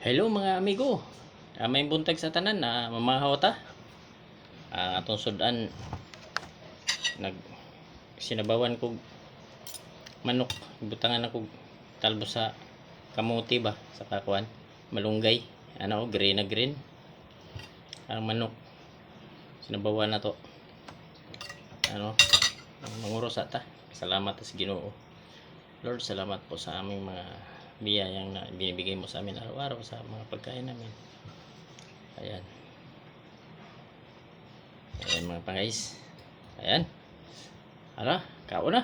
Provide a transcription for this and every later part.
Hello mga amigo. Ah, may buntag sa tanan na mamahaw ta. Ah, atong sudan. Nag sinabawan kog manok. Butangan ako talbo sa kamuti ba sa kakuan. Malunggay. Ano green na green. Ang manok sinabawan na to. Ano? Manguros ta. Salamat sa Ginoo. Lord salamat po sa aming mga biyayang na binibigay mo sa amin araw-araw sa mga pagkain namin. Ayan. Ayan mga pangais. Ayan. Ara kao na?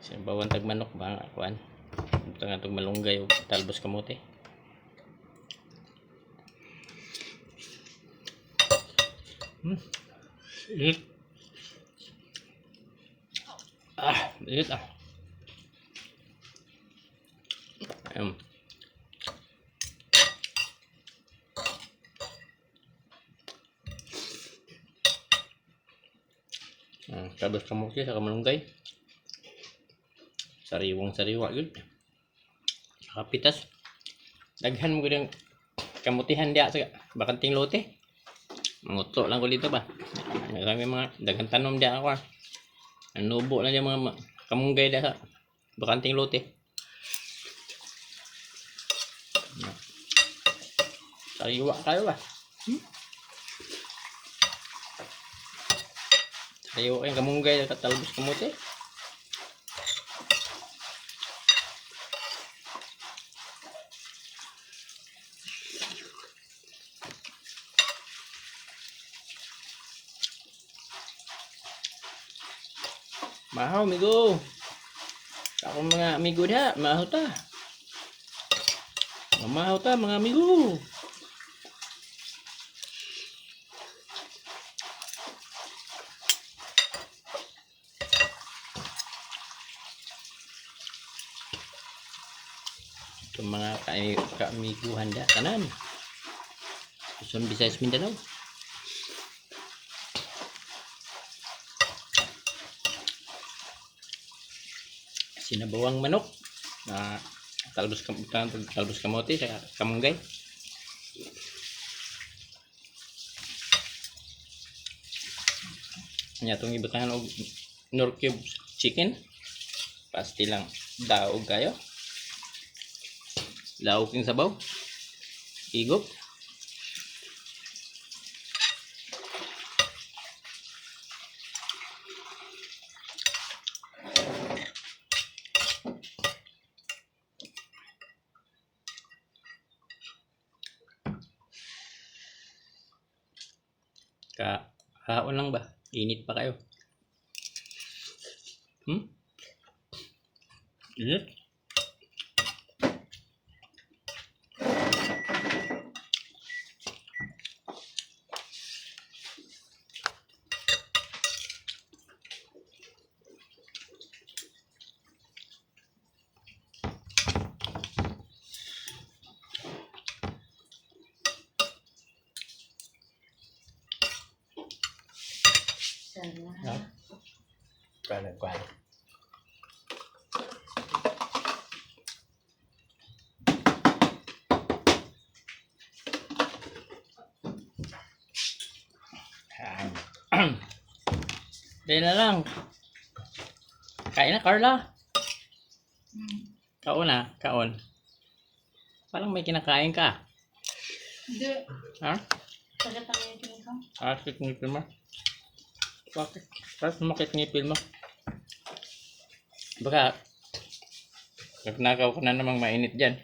Sinabawan tag manok ba? Kuan. Ito nga itong malunggay o talbos kamote Init. Ah, init ah. Ayun. Ah, tapos kamuti sa kamalunggay. Sariwang sariwa yun. Saka pitas. Daghan mo ganyang kamutihan diya sa bakanting lote. Manguto lang ko dito ba. Marami mga daghan tanom diya ako ah. Ang nubo na diya mga kamunggay diya sa bakanting lote. Sariwa kayo ba? Hmm? Sariwa kayong kamunggay at talbos kamote. Mahaw, amigo. Ako mga amigo diha, mahaw ta. Mahaw ta, mga amigo. Ito mga ka- kaamiguhan da, tanan. Luzon, Visayas, Mindanao. Sinabawang manok na talbos kam tal- talbos kamote sa kamunggay nya itong ibutangan og nor cube chicken. Pasti lang daog kayo. Laog king sabaw. Igop ka kaon lang ba? Init pa kayo. Hmm? Init Sana. Ha? Kuala, kuala. Ayan. Dahil na lang. Kain na, Carla. Hmm. Kaon na, kaon. Parang may kinakain ka. Hindi. Ha? Pagkatangin ko. Bakit ngipil mo? Bakit? Bakit sumakit ngipil mo? Baka nagnakaw ka na namang mainit dyan.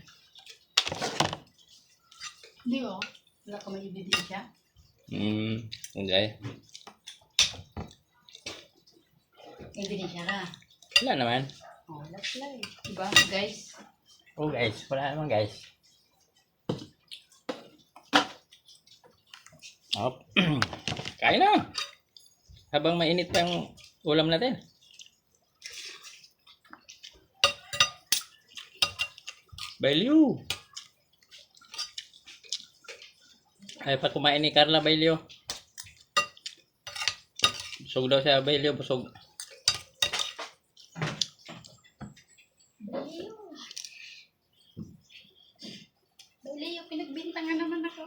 Hindi oh. Wala ka may ebidensya. Hmm, hindi. Ebidensya ka. Wala naman. Oh, wala pala eh. Diba, guys? Oh guys, wala naman guys. Hop. Kain na. Habang mainit pa yung ulam natin. Bailiw. Ay pa kumain ni Carla Bailio. Busog daw siya Bailio, busog. Leo. Leo, pinagbintangan naman ako.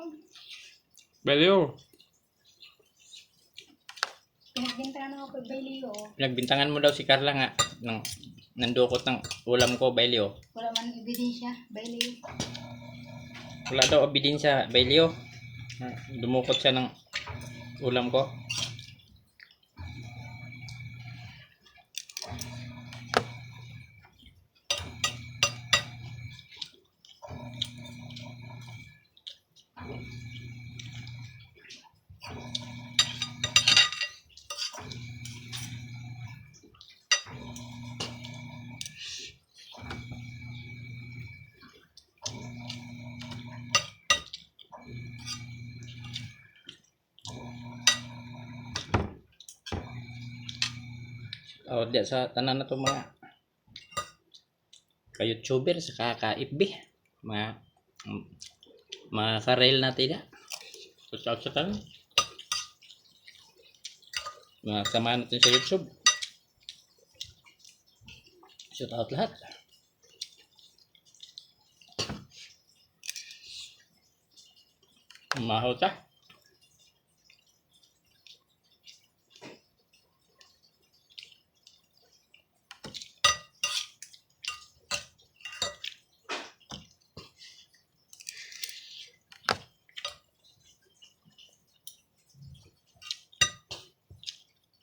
Bailio. Pinagbintangan ako kay Leo. Pinagbintangan mo daw si Carla nga ng nandukot ng ulam ko Bailio. Wala man ebidensya, Leo. Wala daw ebidensya Bailio. Na Dumukot siya ng ulam ko. O di sa tanan na to mga ka-YouTuber sa ka-FB mga mm, mga ka-rail na. Shout out sa tanan. Mga kasama natin sa YouTube. Shout out lahat. Mahaw ta.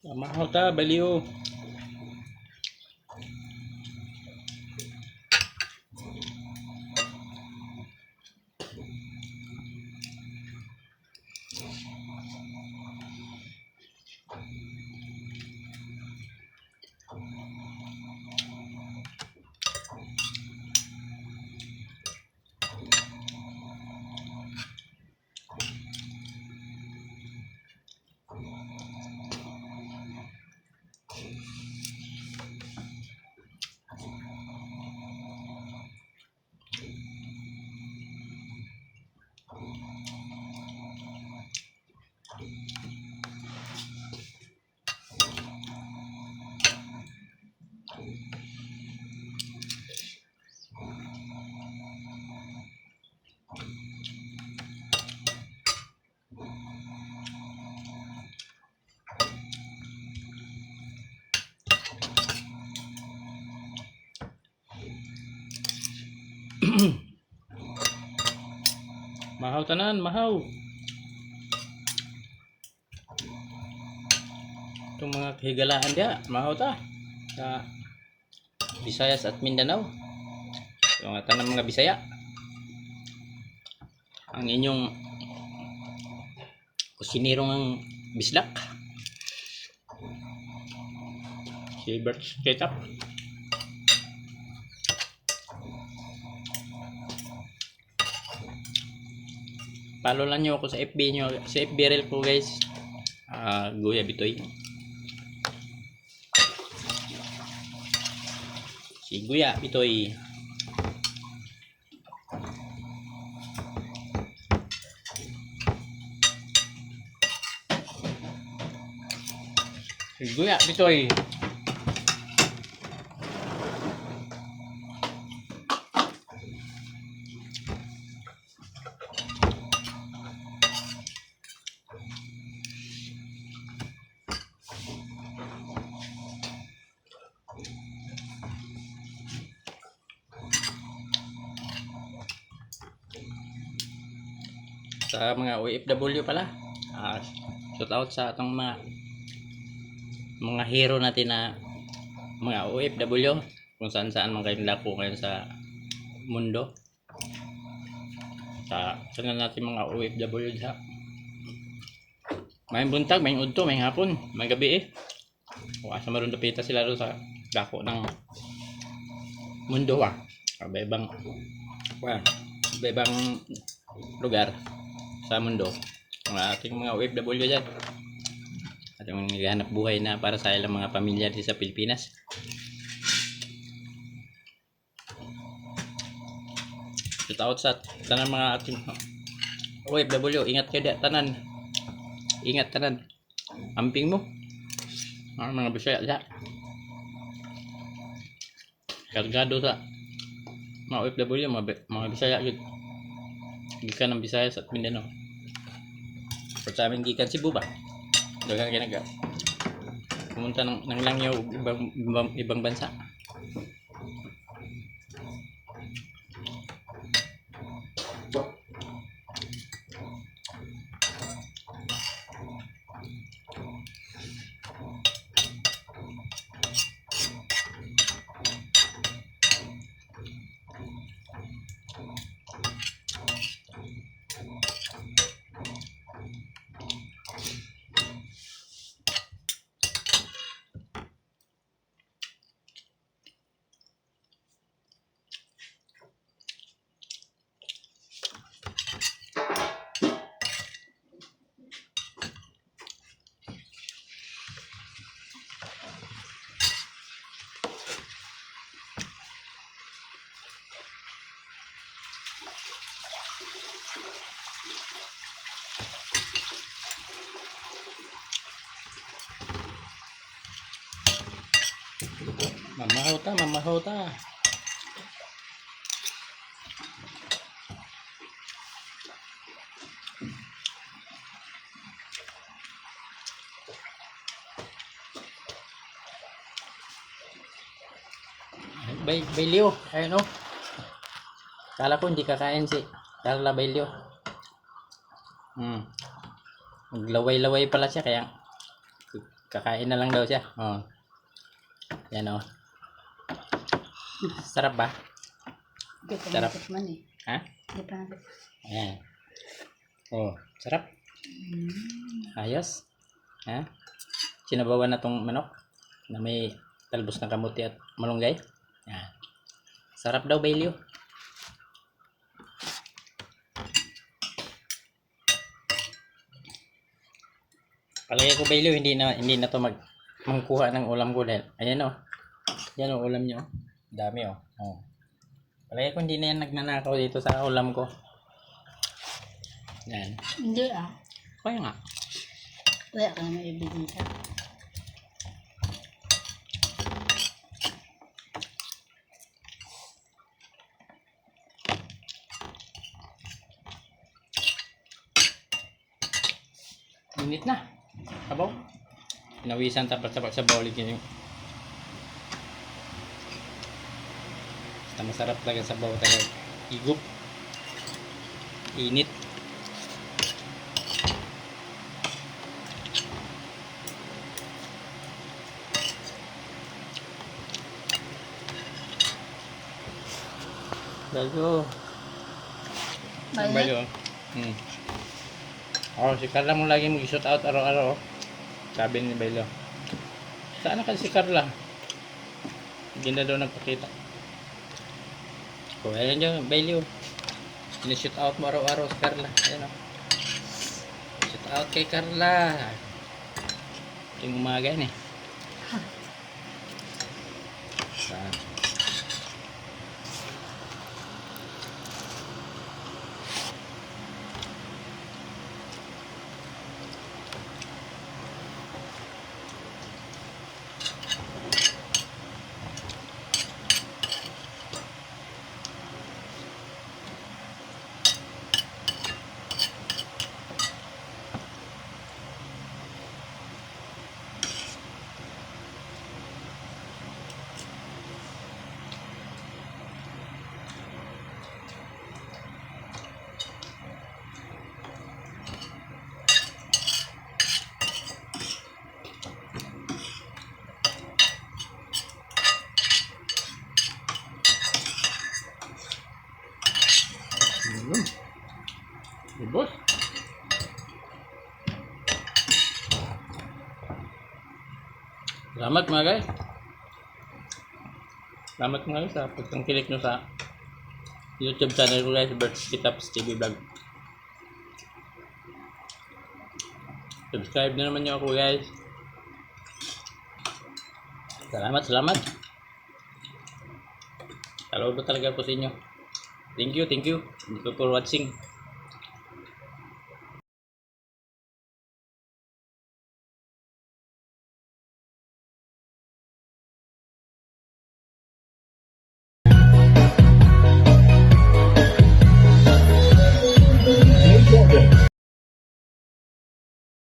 Mahaw ta, baliw. Mahaw tanan, mahaw. Itong mga kahigalaan dia, mahaw ta. Sa Visayas at Mindanao. Yung tanan mga Bisaya. Ang inyong kusinirong ang bislak. Si Bert Ketchup. Follow lang nyo ako sa FB nyo. Sa FB reel ko guys. Ah, Guya Bitoy. Si Guya Bitoy. Si Guya Bitoy. Sa mga OFW pala. Ah, shout out sa atong mga mga hero natin na mga OFW kung saan saan man kayo lako ngayon sa mundo. Sa saan natin mga OFW sa may buntag, may udto, may hapon, may gabi eh. O asa maroon sila doon sa dako ng mundo ah. Iba-ibang well, iba-ibang lugar sa mundo ang ating mga OFW dyan at yung naghahanap buhay na para sa ilang mga pamilya dito sa Pilipinas shout out sa tanang mga ating OFW, ingat kayo di tanan. Ingat tanan. Amping mo. Mga mga bisaya sa. Kargado sa mga OFW, mga, mga bisaya yun. Gikan ng bisaya sa Mindanao. Pero sa amin gikan Cebu ba? Dagang kinaga. Pumunta ng, ng langyaw ibang, ibang, ibang bansa. Ta, mamahaw ta. Bay, Bailio, ayun o. Kala ko hindi kakain si Carla Bailio. Hmm. Maglaway-laway pala siya kaya kakain na lang daw siya. Oh. Yan o. Sarap ba? Hindi pa Sarap. natikman eh. Ha? Hindi pa. Ayan. Oh, sarap. Ayos. Ha? Sinabawan na tong manok na may talbos ng kamuti at malunggay. Yan. Sarap daw, Bailio. Palagay ko, Bailio, hindi na hindi na to mag mangkuha ng ulam ko dahil ayan oh. Yan oh, ulam niyo. Dami oh. Oh. Palagay ko hindi na yan nagnanakaw dito sa ulam ko. Yan. Hindi ah. Kaya nga. Wala ka naman ebidensya. Init na. Sabaw. Pinawisan tapos sa ulit yun. Basta masarap talaga sabaw talaga. Igup. Init. Bago. Balik. Bago. Hmm. Oh, si Carla mo lagi mag-shoot out araw-araw. oh. Sabi ni Belo. Saan na kasi si Carla? Hindi na daw nagpakita. Oh, ayan nyo, Belo. Sinishoot out mo araw-araw si Carla. Ayan o. Shoot out kay Carla. Yung umaga yan eh. Sa- Yun. Ubos. Salamat mga guys. Salamat mga guys sa pagtangkilik nyo sa YouTube channel ko guys, Bert Kitaps TV Vlog. Subscribe na naman nyo ako guys. Salamat, salamat. Saludo talaga po sa inyo. Thank you, thank you. Thank you for watching.